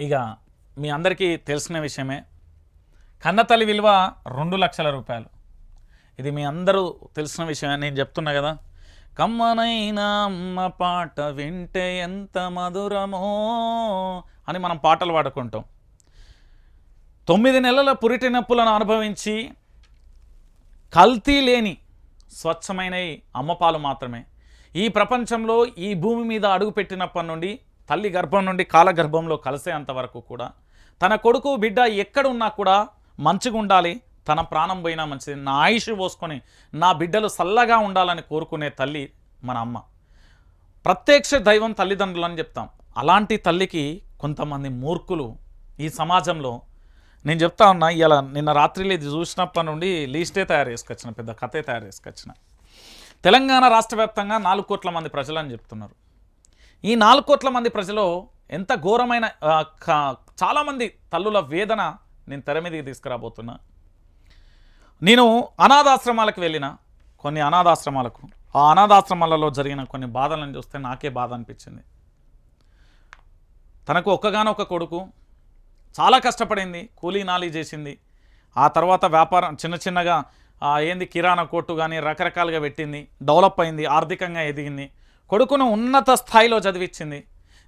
ఇక మీ అందరికీ తెలిసిన విషయమే. కన్నతల్లి విలువ రెండు లక్షల రూపాయలు. ఇది మీ అందరూ తెలిసిన విషయమే నేను చెప్తున్నా కదా. కమ్మనైనా అమ్మ పాట వింటే ఎంత మధురమో అని మనం పాటలు పాడుకుంటాం. తొమ్మిది నెలల పురిటి నొప్పులను అనుభవించి కల్తీ లేని స్వచ్ఛమైన అమ్మపాలు మాత్రమే. ఈ ప్రపంచంలో ఈ భూమి మీద అడుగుపెట్టినప్పటి నుండి తల్లి గర్భం నుండి కాలగర్భంలో కలిసేంత వరకు కూడా తన కొడుకు బిడ్డ ఎక్కడున్నా కూడా మంచిగా ఉండాలి తన ప్రాణం పోయినా మంచిది. నా ఆయుష్ పోసుకొని నా బిడ్డలు చల్లగా ఉండాలని కోరుకునే తల్లి మన అమ్మ. ప్రత్యక్ష దైవం తల్లిదండ్రులు అని చెప్తాం. అలాంటి తల్లికి కొంతమంది మూర్ఖులు ఈ సమాజంలో. నేను చెప్తా ఉన్నా ఇలా నిన్న రాత్రిలో ఇది చూసినప్పటి నుండి లీస్టే తయారు చేసుకొచ్చిన పెద్ద కథే తయారు చేసుకొచ్చిన. తెలంగాణ రాష్ట్ర వ్యాప్తంగా నాలుగు కోట్ల మంది ప్రజలని చెప్తున్నారు. ఈ నాలుగు కోట్ల మంది ప్రజలు ఎంత ఘోరమైన చాలామంది తల్లుల వేదన నేను తెర మీదకి తీసుకురాబోతున్నా. నేను అనాథాశ్రమాలకు వెళ్ళిన కొన్ని అనాథాశ్రమాలకు. ఆ అనాథాశ్రమాలలో జరిగిన కొన్ని బాధలను చూస్తే నాకే బాధ అనిపించింది. తనకు ఒక్కగానొక్క కొడుకు చాలా కష్టపడింది కూలీ నాలీ చేసింది. ఆ తర్వాత వ్యాపారం చిన్న చిన్నగా ఏంది కిరాణా కొట్టు కానీ రకరకాలుగా పెట్టింది డెవలప్ అయింది ఆర్థికంగా ఎదిగింది. కొడుకును ఉన్నత స్థాయిలో చదివించింది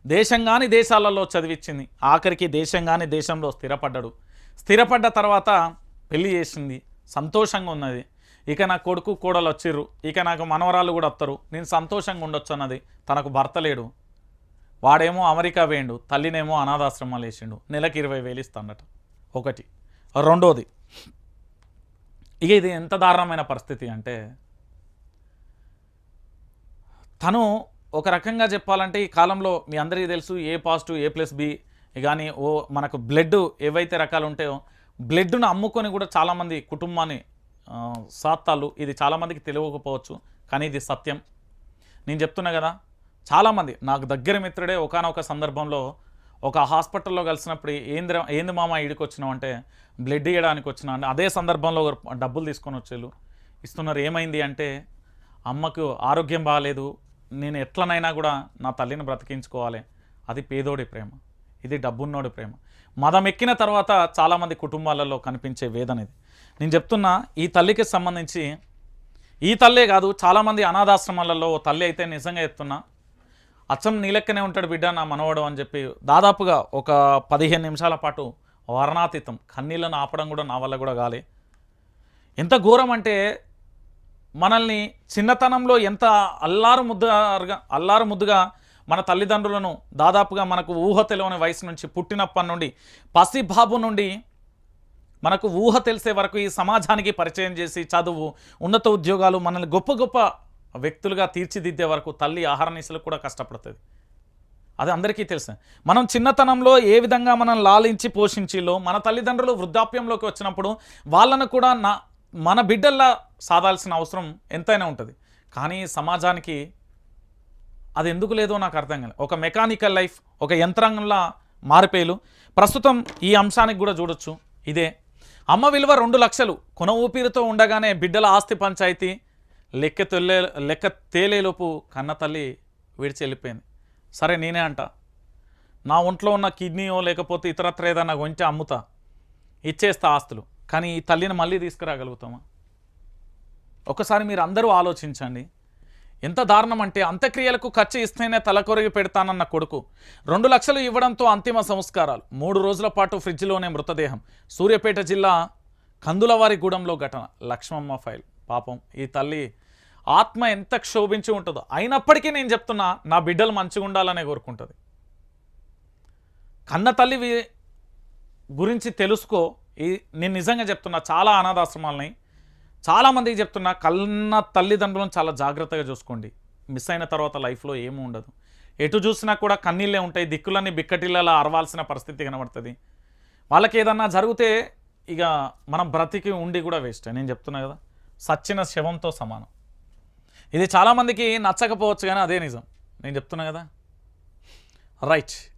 దేశంగాని దేశాలలో చదివించింది ఆఖరికి దేశంగాని దేశంలో స్థిరపడ్డాడు. స్థిరపడ్డ తర్వాత పెళ్ళి చేసింది. సంతోషంగా ఉన్నది. ఇక నా కొడుకు కోడలు వచ్చిర్రు ఇక నాకు మనవరాలు కూడా వస్తారు నేను సంతోషంగా ఉండొచ్చు అన్నది తనకు భర్త లేడు. వాడేమో అమెరికా వేయండు. తల్లినేమో అనాథాశ్రమాలు వేసిండు. నెలకి ఇరవై వేలు ఇస్తాడట. ఒకటి. రెండోది. ఇక ఇది ఎంత దారుణమైన పరిస్థితి అంటే తను ఒక రకంగా చెప్పాలంటే ఈ కాలంలో మీ అందరికీ తెలుసు A positive A plus B కానీ ఓ మనకు బ్లడ్ ఏవైతే రకాలు ఉంటాయో బ్లడ్ను అమ్ముకొని కూడా చాలామంది కుటుంబాన్ని సాత్తాలు ఇది చాలామందికి తెలియకపోవచ్చు కానీ ఇది సత్యం. నేను చెప్తున్నా కదా చాలామంది నాకు దగ్గర మిత్రుడే ఒకానొక సందర్భంలో ఒక హాస్పిటల్లో కలిసినప్పుడు ఏంది ఏంది మామ ఈడికి వచ్చినావు అంటే బ్లడ్ ఇవ్వడానికి వచ్చినా అంటే అదే సందర్భంలో డబ్బులు తీసుకొని వచ్చేళ్ళు. ఇస్తున్నారు ఏమైంది అంటే అమ్మకు ఆరోగ్యం బాగాలేదు నేను ఎట్లనైనా కూడా నా తల్లిని బ్రతికించుకోవాలి. అది పేదోడి ప్రేమ. ఇది డబ్బున్నోడి ప్రేమ. మదం ఎక్కిన తర్వాత చాలామంది కుటుంబాలలో కనిపించే వేదన ఇది. నేను చెప్తున్నా ఈ తల్లికి సంబంధించి ఈ తల్లే కాదు చాలామంది అనాథాశ్రమాలలో ఓ తల్లి అయితే నిజంగా చెప్తున్నా అచ్చం నీలెక్కనే ఉంటాడు బిడ్డ నా మనవడు అని చెప్పి దాదాపుగా ఒక పదిహేను నిమిషాల పాటు వర్ణాతీతం. కన్నీళ్ళను ఆపడం కూడా నా వల్ల కూడా కాలే. ఎంత ఘోరం అంటే మనల్ని చిన్నతనంలో ఎంత అల్లారు ముద్దుగా అల్లారు ముద్దుగా మన తల్లిదండ్రులను దాదాపుగా మనకు ఊహ తెలియని వయసు నుంచి పుట్టినప్పటి నుండి పసిబాబు నుండి మనకు ఊహ తెలిసే వరకు ఈ సమాజానికి పరిచయం చేసి చదువు ఉన్నత ఉద్యోగాలు మనల్ని గొప్ప గొప్ప వ్యక్తులుగా తీర్చిదిద్దే వరకు తల్లి ఆహార నిశలకు కూడా కష్టపడుతుంది. అది అందరికీ తెలుసు. మనం చిన్నతనంలో ఏ విధంగా మనం లాలించి పోషించిలో మన తల్లిదండ్రులు వృద్ధాప్యంలోకి వచ్చినప్పుడు వాళ్ళను కూడా నా మన బిడ్డల్లా సాధాల్సిన అవసరం ఎంతైనా ఉంటుంది. కానీ సమాజానికి అది ఎందుకు లేదో నాకు అర్థం కాలేదు ఒక మెకానికల్ లైఫ్ ఒక యంత్రాంగంలా మారిపోయేలు. ప్రస్తుతం ఈ అంశానికి కూడా చూడొచ్చు. ఇదే. అమ్మ విలువ రెండు లక్షలు. కొన ఊపిరితో ఉండగానే బిడ్డల ఆస్తి పంచాయతీ లెక్క తెల్లే లెక్క తేలేలోపు కన్న తల్లి విడిచి వెళ్ళిపోయింది సరే నేనే అంట. నా ఒంట్లో ఉన్న కిడ్నీయో లేకపోతే ఇతరత్ర ఏదన్నా కొంచెం అమ్ముతా. ఇచ్చేస్తా ఆస్తులు. కానీ ఈ తల్లిని మళ్ళీ తీసుకురాగలుగుతామా? ఒకసారి మీరు అందరూ ఆలోచించండి. ఎంత దారుణం అంటే అంత్యక్రియలకు ఖర్చు ఇస్తేనే తలకొరిగి పెడతానన్న కొడుకు రెండు లక్షలు ఇవ్వడంతో అంతిమ సంస్కారాలు. మూడు రోజుల పాటు ఫ్రిడ్జ్లోనే మృతదేహం. సూర్యాపేట జిల్లా కందులవారిగూడెంలో ఘటన. లక్ష్మమ్మ ఫైల్. పాపం ఈ తల్లి ఆత్మ ఎంత క్షోభించి ఉంటుందో. అయినప్పటికీ నేను చెప్తున్నా నా బిడ్డలు మంచిగా ఉండాలనే కోరుకుంటుంది. కన్న తల్లి గురించి తెలుసుకో. ఈ నేను నిజంగా చెప్తున్నా చాలా అనాథాశ్రమాలని చాలామందికి చెప్తున్నా కన్న తల్లిదండ్రులను చాలా జాగ్రత్తగా చూసుకోండి. మిస్ అయిన తర్వాత లైఫ్లో ఏమీ ఉండదు. ఎటు చూసినా కూడా కన్నీళ్ళే ఉంటాయి దిక్కులన్నీ బిక్కటిల్లలా అరవాల్సిన పరిస్థితి కనబడుతుంది. వాళ్ళకి ఏదన్నా జరిగితే ఇక మనం బ్రతికి ఉండి కూడా వేస్ట్. నేను చెప్తున్నా కదా సచ్చిన శవంతో సమానం. ఇది చాలామందికి నచ్చకపోవచ్చు కానీ అదే నిజం. నేను చెప్తున్నా కదా రైట్.